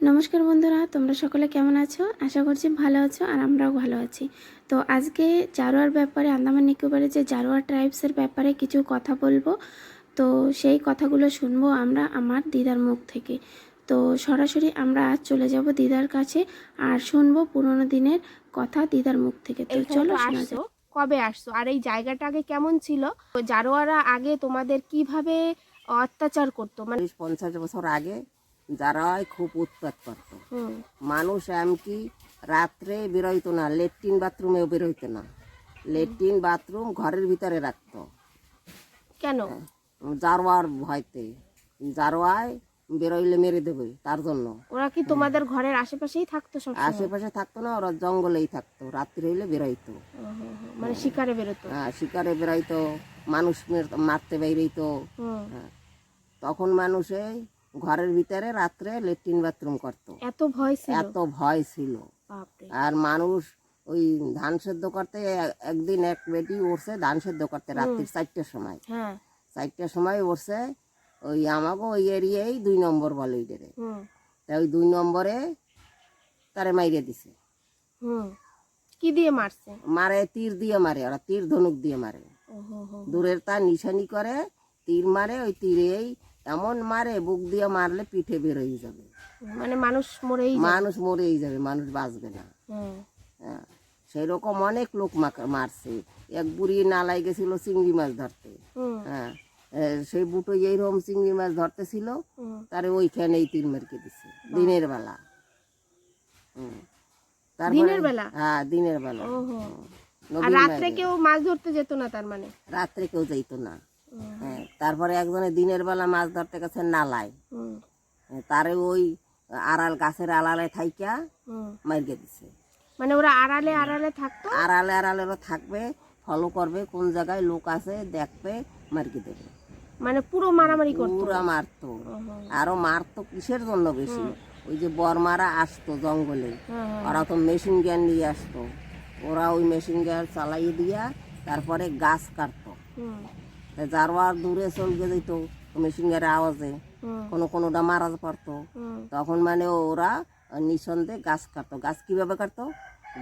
নমস্কার বন্ধুরা তোমরা সকলে কেমন আছো? আশা করছি ভালো আছো আর আমরাও ভালো আছি। তো আজকে জারোয়ার ব্যাপারে আন্দামান নিকোবরের যে জারোয়ার ট্রাইবসের ব্যাপারে কিছু কথা বলব। তো সেই কথাগুলো শুনব আমরা আমার দিদার মুখ থেকে। তো সরাসরি আমরা আজ চলে যাব দিদার কাছে আর শুনব পুরোনো দিনের কথা দিদার মুখ থেকে। তো চলো শোনা যাক। কবে আসছো? আর এই জায়গাটা আগে কেমন ছিল? তো জারোয়ারা আগে তোমাদের কীভাবে অত্যাচার করতো? মানে পঞ্চাশ বছর আগে যারা খুব উৎপাত করত। মানুষ এমনকি রাত্রে বেরোইতো না লেট্রিন বাথরুমেও বেরোইতো না। লেট্রিন বাথরুম ঘরের ভিতরে রাখতো। কেন? জারোয়ার ভয়তে। জারোয়ায় বেরোইলে মেরে দেবে তার জন্য। ওরা কি তোমাদের ঘরের আশেপাশেই থাকতো সব আশেপাশে থাকতো না ওরা জঙ্গলেই থাকতো রাত্রি হইলে বেরোইতো। মানে শিকারে বেরোতো? হ্যাঁ, শিকারে বেরোইতো মানুষ মারতে বেরোইতো। হুম, তখন মানুষে ঘরের ভিতরে রাত্রে লেট্রিন বাথরুম করতো। এত ভয় ছিল? এত ভয় ছিল। আর মানুষ ওই ধান সেদ্ধ করতে একদিন এক বেটি উঠছে ধান সেদ্ধ করতে রাত্রির চারটের সময়। হ্যাঁ। চারটের সময় উঠছে ওই আমাকে ওই এরিয়াই দুই নম্বর বলে ওইটারে। তা ওই দুই নম্বরে তারে মাইরে দিছে। কি দিয়ে মারছে? মারে তীর দিয়ে মারে ওরা তীর ধনুক দিয়ে মারে। দূরের তার নিশানি করে তীর মারে ওই তীরেই এমন মারে বুক দিয়ে মারলে পিঠে বেরোই যাবে। মানে মানুষ মরেই মানুষ মরেই যাবে মানুষ বাঁচবে না। হ্যাঁ, সেই রকম অনেক লোক মারছে। এক বুড়ি নালায় গেছিল চিংড়ি মাছ ধরতে। হ্যাঁ সেই বুটো এইরকম চিংড়ি মাছ ধরতেছিল হুম। তারে ওইখানেই তীর মেরকে দিছে দিনের বেলা। দিনের বেলা? হ্যাঁ দিনের বেলা। রাত্রে কেউ মাছ ধরতে যেত না তার মানে? রাত্রে কেউ যাইতো না। তারপরে একজনে দিনের বেলা মাছ ধরতে গেছে নালায়। হ্যাঁ, তারে ওই আড়াল গাছের আড়ালে থাইকা। মারিয়ে দিছে। মানে ওরা আড়ালে আড়ালে থাকতো? আড়ালে আড়ালেরও থাকবে ফলো করবে কোন জায়গায় লোক আছে দেখবে মার্কি দেবে। মানে পুরো মারামারি করতো? পুরো মারতো। আরও মারতো কিসের জন্য বেশি? ওই যে বরমারা আসতো জঙ্গলে হ্যাঁ, হ্যাঁ। ওরা তো মেশিন গ্যান নিয়ে আসতো। ওরা ওই মেশিন গ্যান চালাই দিয়া তারপরে গাছ কাটতো। জারোয়ার দূরে চলকে যেত মেশিন গ্যানের আওয়াজে কোনো কোনোটা মারা হুম, তখন মানে ওরা নিঃসন্দেহে গাছ কাটতো। গাছ কীভাবে কাটতো?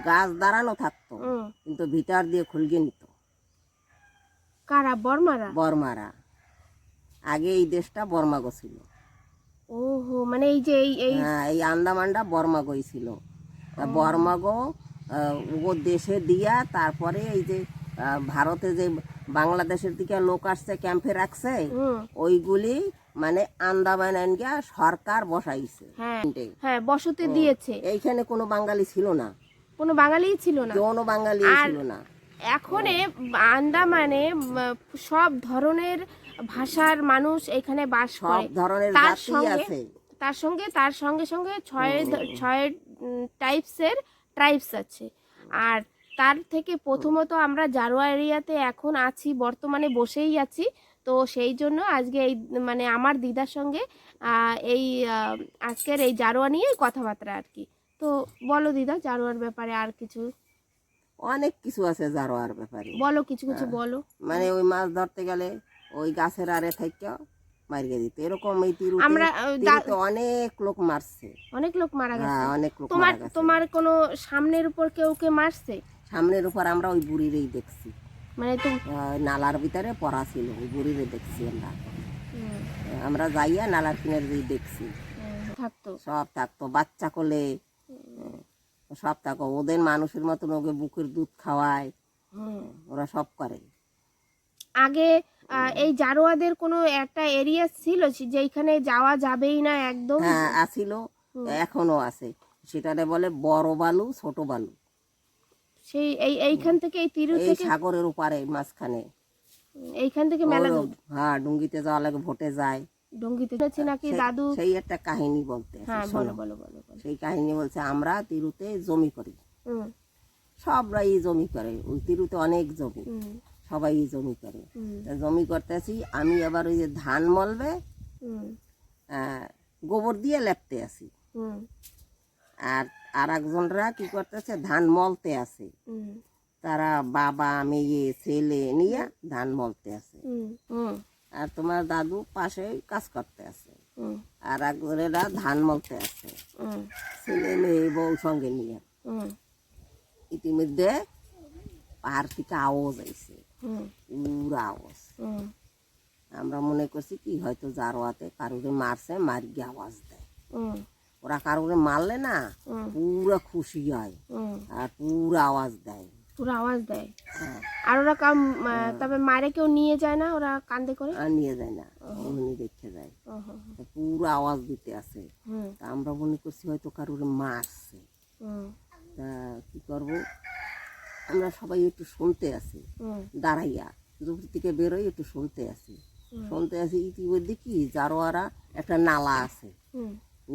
গাছ দাঁড়ানো থাকতো। কিন্তু ভিতর দিয়ে খুলগে নিত। কারা? বর্মারা? বর্মারা। আগে এই দেশটা বর্মাগো ছিল। ওহো মানে এই যে এই এই হ্যাঁ এই আন্দামানটা বর্মাগোই ছিল। তা বর্মাগো ও দেশে দিয়া তারপরে এই যে ভারতে যে বাংলাদেশের দিকে লোক আসছে ক্যাম্পে রাখছে ওইগুলি মানে আন্দামান আনগিয়া সরকার বসাইছে। হ্যাঁ। হ্যাঁ বসতে দিয়েছে। এইখানে কোনো বাঙালি ছিল না। কোনো বাঙালিই ছিল না। কোনো বাঙালি ছিল না। এখন আন্দামানে সব ধরনের ভাষার মানুষ এখানে বাস সব ধরনের তার সঙ্গে তার সঙ্গে তার সঙ্গে সঙ্গে ছয় ছয় টাইপসের ট্রাইবস আছে। আর তার থেকে প্রথমত আমরা জারোয়া এরিয়াতে এখন আছি বর্তমানে বসেই আছি। তো সেই জন্য আজকে এই মানে আমার দিদার সঙ্গে এই আজকের এই জারোয়া নিয়ে কথাবার্তা আর কি। তো বলো দিদা জারোয়ার ব্যাপারে আর কিছু? অনেক কিছু আছে জারোয়ার ব্যাপারে। বলো কিছু কিছু বলো। মানে ওই মাছ ধরতে গেলে ওই গাছের আরে থাইকা মারিয়ে দিত। এরকম এই তিরুতে আমরা অনেক লোক মারছে। অনেক লোক মারা গেছে। হ্যাঁ অনেক লোক তোমার মারা তোমার কোনো সামনের উপর কেউ কে মারছে? সামনের উপর আমরা ওই বুড়িরেই দেখছি। মানে তো নালার ভিতরে পড়া ছিল ওই বুড়িরে দেখছি আমরা। আমরা যাইয়া নালার কিনারে দেখছি। থাকতো। সব থাকতো বাচ্চা কোলে। সব থাকো ওদের মানুষের মতন ওকে বুকের দুধ খাওয়ায়। ওরা সব করে। আগে এই জারোয়াদের কোনো একটা এরিয়া ছিল যেখানে যাওয়া যাবেই না একদম? হ্যাঁ আসিল এখনও আছে। সেটারে বলে বড় বালু ছোট বালু। সেই এই এইখান থেকে এই তিরু এই থেকে সাগরের উপরে মাঝখানে। এইখান থেকে মেলা দূর হ্যাঁ ডুঙ্গিতে যাওয়া লাগে ভোটে যায়। ডঙ্গিতে শুনেছি নাকি দাদু? সেই একটা কাহিনী বলতে হ্যাঁ বলো বলো বলো সেই কাহিনী বলছে আমরা তিরুতে জমি করি। হুম, সবরাই জমি করে। ওই তিরুতে অনেক জমি। সবাই জমি করে। জমি করতেছি আমি আবার ওই যে ধান মলবে গোবর দিয়ে লেপতে আছি। হুম, আর আর একজনরা কি করতেছে ধান মলতে আছে। তারা বাবা মেয়ে ছেলে নিয়ে ধান মলতে আছে। আর তোমার দাদু পাশে কাজ করতে আছে। হুম। আর একজনেরা ধান মলতে আছে। ছেলে মেয়ে বউ সঙ্গে নিয়ে। ইতিমধ্যে পাহাড় থেকে আওয়াজ আইছে। হুম। পুরা আওয়াজ। হুম। আমরা মনে করছি কি হয়তো জারোয়াতে কারুরে মারছে মারি গিয়ে আওয়াজ দেয়। হুম। ওরা কারুরে মারলে না পুরা খুশি হয় আর পুরা আওয়াজ দেয়। পুরো আওয়াজ দেয়। হ্যাঁ, আর ওরা কাম তবে মারে কেউ নিয়ে যায় না? ওরা কান্দে করে? আর নিয়ে যায় না। অমনি দেখে যায়। পুরা আওয়াজ দিতে হুম। তা আমরা মনে করছি হয়তো কারুরে মারছে। তা কি করব? আমরা সবাই একটু শুনতে আছি দাঁড়াইয়া দুপুর থেকে বেরোই একটু শুনতে আছি শুনতে আছি ইতিমধ্যে কি? জারোয়ারা একটা নালা আছে।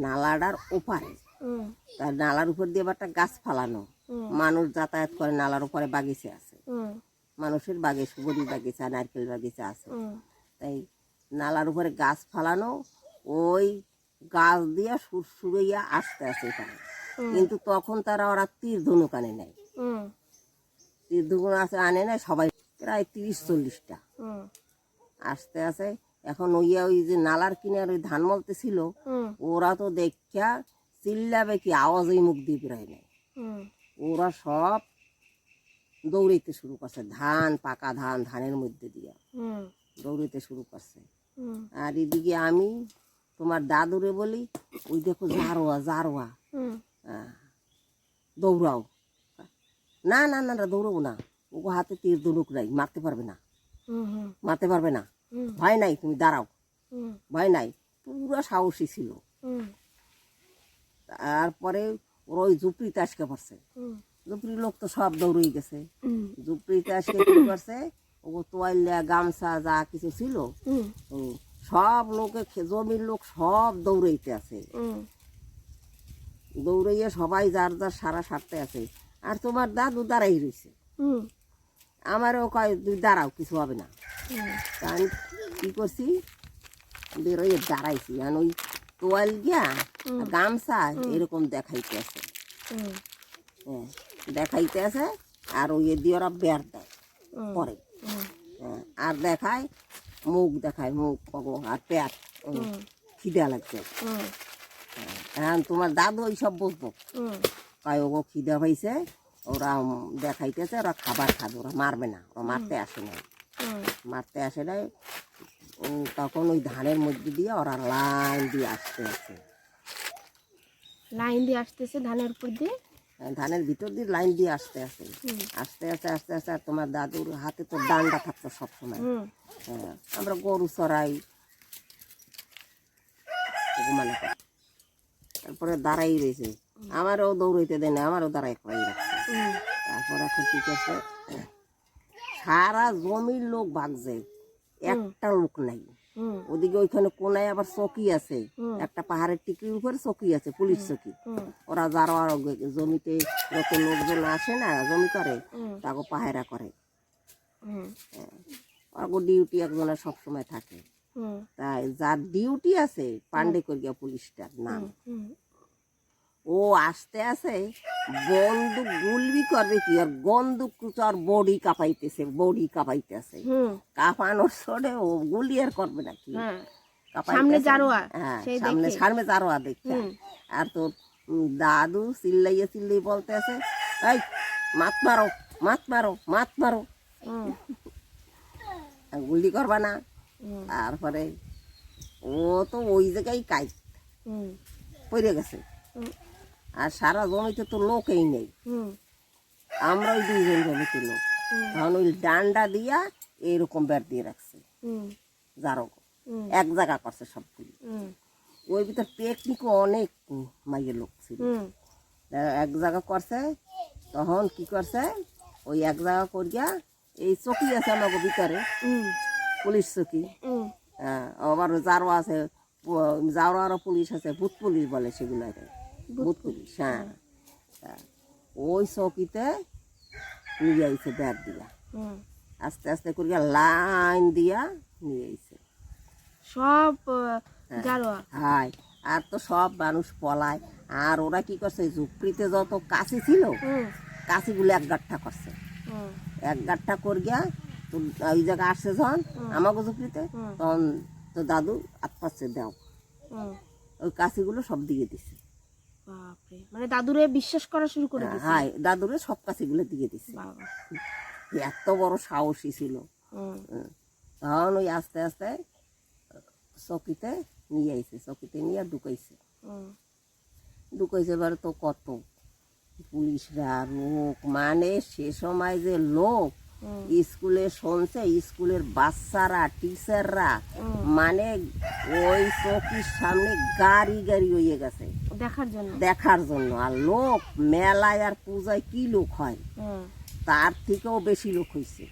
নালাটার ওপারে। তার নালার উপর দিয়ে একটা গাছ ফালানো। মানুষ যাতায়াত করে নালার উপরে বাগিচে আছে। মানুষের বাগে সুগরি বাগিচা নারকেল বাগিচা আছে। তাই নালার উপরে গাছ ফালানো ওই গাছ দিয়ে সুর সুরাইয়া আসতে আসে এখানে। কিন্তু তখন তারা ওরা তীর ধনুক আনে নেয় তীর ধনুক আছে আনে নেয় সবাই প্রায় তিরিশ চল্লিশটা। আসতে আসে এখন ওইয়া ওই যে নালার কিনার ওই ধান মলতে ছিল ওরা তো দেখা চিল্লাবে কি আওয়াজই মুখ দিয়ে বেরোয় নেয় হুম। ওরা সব দৌড়াইতে শুরু করছে ধান পাকা ধান ধানের মধ্যে দিয়ে। হুম। দৌড়াইতে শুরু করছে। আর এদিকে আমি তোমার দাদুরে বলি ওই দেখো জারোয়া জারোয়া। দৌড়াও। না না না না দৌড়াবো না। ওকে হাতে তীর ধনুক নাই মারতে পারবে না। মারতে পারবে না। ভয় নাই তুমি দাঁড়াও। ভয় নাই পুরো সাহসী ছিল। তারপরে ওর ওই ঝুপড়িতে আজকে পড়ছে। হুম। লোক তো সব দৌড়েই গেছে। হুম। ঝুপড়িতে আজকে কি করছে? ও তোয়াল্লা গামছা যা কিছু ছিল সব লোকে জমির লোক সব দৌড়াইতে আছে। দৌড়াইয়া সবাই যার যার সারা সারতে আছে। আর তোমার দাদু দাঁড়াই রয়েছে আমারও কয় তুই দাঁড়াও কিছু হবে না। তা আমি কি করছি? বেরোয় দাঁড়াইছি। আর ওই তোয়াল গিয়া গামছা এরকম দেখাইতে আছে। হ্যাঁ দেখাইতে আছে আর ওই দিয়ে ওরা বের দেয় পরে। হ্যাঁ, আর দেখায় মুখ দেখায় মুখ আর পেট। খিদা লাগছে। হ্যাঁ তোমার দাদু ওইসব বুঝব হুম। কয় ওগো খিদা পাইছে ওরা দেখাইতেছে ওরা খাবার খাবে ওরা মারবে না ওরা মারতে আসে না। মারতে আসে নাই তখন ওই ধানের মধ্যে দিয়ে ওরা লাইন দিয়ে আসতে আছে লাইন দিয়ে আসতেছে ধানের উপর দিয়ে? ধানের ভিতর দিয়ে লাইন দিয়ে আসতে আসে। আস্তে আস্তে আস্তে আস্তে আর তোমার দাদুর হাতে তো ডান্ডা থাকতো সবসময়। হ্যাঁ, আমরা গরু চড়াই। ঘুমানো তারপরে দাঁড়াই রয়েছে। আমারও দৌড়াইতে দেয় না আমারও দাঁড়াই রাখছে হুম তারপর এখন কি করছে? সারা জমির লোক ভাগছে। একটা লোক নাই। ওদিকে ওইখানে কোনায় আবার চকি আছে। একটা পাহাড়ের টিকির উপরে চকি আছে পুলিশ চকি। ওরা যারা আর জমিতে যত লোকজন আসে না জমি করে তাকে পাহারা করে। ওর ডিউটি একজনের সবসময় থাকে। তাই যার ডিউটি আছে পান্ডে করিয়া পুলিশটার নাম। ও আসতে আছে বন্দুক গুলবি করবে কি? আর বন্দুক আর বডি কাঁপাইতেছে বডি কাঁপাইতেছে। হুম। কাঁপানোর সরে ও গুলি আর করবে নাকি হ্যাঁ। সামনে জারোয়া, হ্যাঁ সেই সামনে। সামনে জারোয়া দেখছে। হুম। আর তোর দাদু চিল্লাইয়া চিল্লাই বলতে আছে এই মাত মারো মাত মারো মাত মারো। গুলি করবা না। তারপরে ও তো ওই জায়গায় কাজ হুম। পড়ে গেছে। আর সারা জমিতে তো লোকই নেই। আমরা ওই দুইজন জমিতে লোক। তখন ওই ডান্ডা দিয়া এইরকম ব্যাট দিয়ে রাখছে। হুম। যারো এক জায়গা করছে সবগুলি। ওই ভিতর টেকনিকও অনেক মাইয়ের লোক ছিল। এক জায়গা করছে তখন কি করছে ওই এক জায়গা করিয়া এই চকি আছে আমাকে ভিতরে। পুলিশ চকি। হ্যাঁ, আবার যারও আছে যাওয়ারও পুলিশ আছে ভূত পুলিশ বলে সেগুলো ভূত পুলিশ হ্যাঁ। তা ওই চকিতে নিয়ে আইছে ব্যাগ দিয়া। আস্তে আস্তে করিয়া লাইন দিয়া নিয়ে আইছে। সব জারোয়া হাই আর তো সব মানুষ পলায়। আর ওরা কি করছে ঝুপড়িতে যত কাশি ছিল কাশিগুলো এক গাঠা করছে। এক গাঠা করিয়া তো ওই জায়গায় আসছে যখন আমাকে ঝুপড়িতে তখন তো দাদু আত পাচ্ছে দাও ওই কাশিগুলো সব দিকে দিছে। বাপরে। মানে দাদুরে বিশ্বাস করা শুরু করে দিয়েছে হ্যাঁ দাদুরে সব দিয়ে দিছে। এত বড় সাহসী ছিল। হুম। তখন ওই আস্তে আস্তে চকিতে নিয়ে আইছে চকিতে নিয়ে ঢুকাইছে। ঢুকাইছে এবার তো কত পুলিশরা লোক মানে সে সময় যে লোক স্কুলে শুনছে স্কুলের বাচ্চারা টিচাররা মানে ওই চকির সামনে গাড়ি গাড়ি হয়ে গেছে। দেখার জন্য? দেখার জন্য। আর লোক মেলায় আর পূজায় কি লোক হয়? তার থেকেও বেশি লোক হয়েছে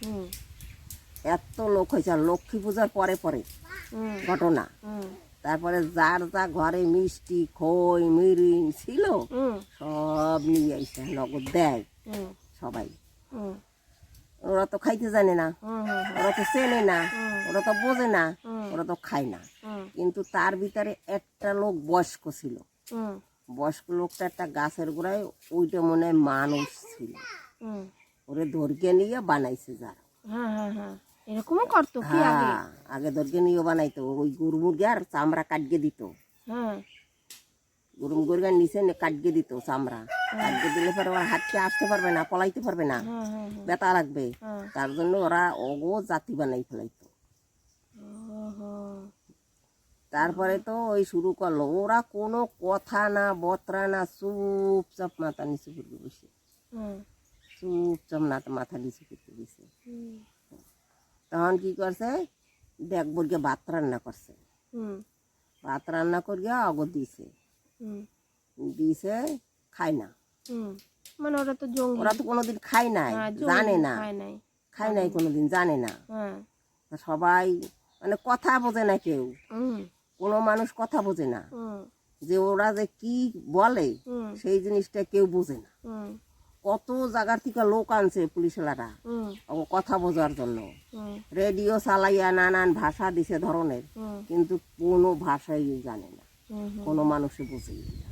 এত লোক হয়েছে আর লক্ষ্মী পূজার পরে পরে ঘটনা। তারপরে যার যা ঘরে মিষ্টি খই মিরিন ছিল সব নিয়ে আইসে নগদ দেয় সবাই। ওরা তো খাইতে জানে না। ওরা তো চেনে না। ওরা তো বোঝে না। ওরা তো খায় না। কিন্তু তার ভিতরে একটা লোক বয়স্ক ছিল। বয়স্ক লোকটা একটা গাছের গোড়ায় ওইটা মনে হয় মানুষ ছিল। ওরে ধরকে নিয়ে বানাইছে যারা। হ্যাঁ হ্যাঁ হ্যাঁ। এরকমও করতো আগে হ্যাঁ আগে? ধরকে নিয়ে বানাইতো। ওই গরু মুরগির চামড়া কাটিয়ে দিত। গরু মুরগির নিচে নে কাটিয়ে দিত চামড়া। কাটিয়ে দিলে পরে ওরা হাঁটতে আসতে পারবে না পলাইতে পারবে না। ব্যথা লাগবে। তার জন্য ওরা ওগো জাতি বানাই ফেলাইতো। তারপরে তো ওই শুরু করল। ওরা কোনো কথা না বতরা না চুপচাপ মাথা নিচু করতে বসে। চুপচাপ না মাথা নিচু করতে বসে। তখন কি করছে? দেখ বর্গে ভাত রান্না করছে। হুম। ভাত রান্না করিয়া অগ দিছে। দিছে খায় না। মানে ওরা তো জঙ্গি। ওরা তো কোনোদিন খায় নাই হ্যাঁ, জানে না। খায় নাই। কোনোদিন জানে না। হ্যাঁ। সবাই মানে কথা বোঝে না কেউ। কোনো মানুষ কথা বোঝে না। যে ওরা যে কি বলে সেই জিনিসটা কেউ বোঝে না। কত জায়গার থেকে লোক আনছে পুলিশওয়ালারা কথা বোঝার জন্য। রেডিও চালাইয়া নানান ভাষা দিছে ধরনের কিন্তু কোনো ভাষাই জানে না। কোনো মানুষে বুঝে না।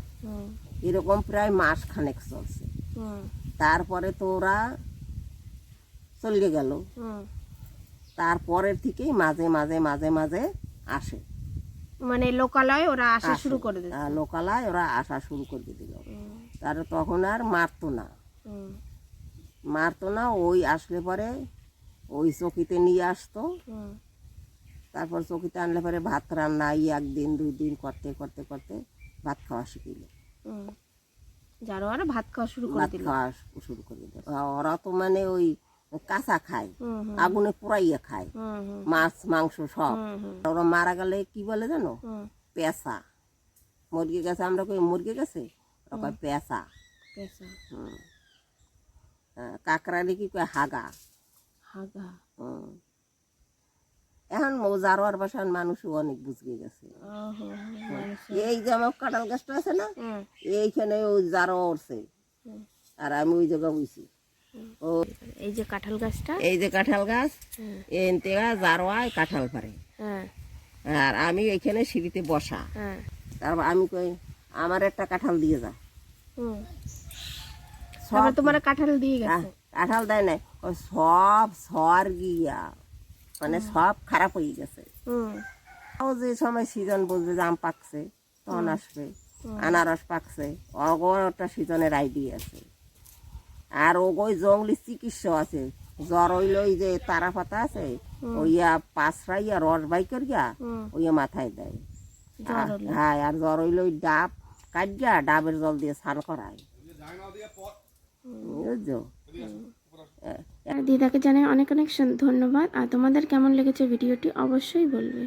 এরকম প্রায় মাস খানেক চলছে তারপরে তো ওরা চলে গেল। তারপরের থেকেই মাঝে মাঝে মাঝে মাঝে আসে। মানে লোকালয় ওরা আসা শুরু করে আহ, লোকালয় ওরা আসা শুরু করে দিল তার তখন আর মারতো না। মারতো না ওই আসলে পরে ওই চকিতে নিয়ে আসতো। তারপর চকিতে আনলে পরে ভাত রান্না এই একদিন দুই দিন করতে করতে করতে ভাত খাওয়া শিখিল যারো আর ভাত খাওয়া শুরু করে দিল। খাওয়া শুরু করে দিল। ওরা তো মানে ওই কাঁচা খায় আগুনে পুরাইয়া খায়। মাছ মাংস সব। ওরা মারা গেলে কি বলে জানো? পেঁচা। মুরগি গেছে আমরা কই মুরগি গেছে? ওরা কয় পেঁচা। পেশা হুম। কি কয় হাগা। হাগা। এখন জারোয়ার বাসার মানুষও অনেক বুঝে গেছে। এই যে আমার কাঁঠাল গাছটা আছে না এইখানে ওই জারো উঠছে। আর আমি ওই জায়গা বুঝছি ও এই যে কাঁঠাল গাছটা? এই যে কাঁঠাল গাছ হুম। এন থেকে কাঁঠাল পারে। হ্যাঁ। আর আমি এখানে সিঁড়িতে বসা। হ্যাঁ। তারপর আমি কই আমার একটা কাঁঠাল দিয়ে যা। সব তোমার কাঁঠাল দিয়ে গেছে? কাঁঠাল দেয় নাই। সব সর গিয়া মানে সব খারাপ হয়ে গেছে। হুম। ও যে সময় সিজন বুঝবে যে আম পাকছে তখন আসবে। আনারস পাকছে অগর একটা সিজনের আইডি আছে। আর ওগোই জঙ্গলি চিকিৎসা আছে। জ্বর হইলে ওই যে তারা পাতা আছে ওইয়া পাঁচরাইয়া রস বাই করিয়া ওইয়া মাথায় দেয়। হ্যাঁ আর জ্বর হইলে ওই ডাব কাটিয়া ডাবের জল দিয়ে স্নান করায়। বুঝছ? দিদাকে জানাই অনেক অনেক ধন্যবাদ আর তোমাদের কেমন লেগেছে ভিডিওটি অবশ্যই বলবে।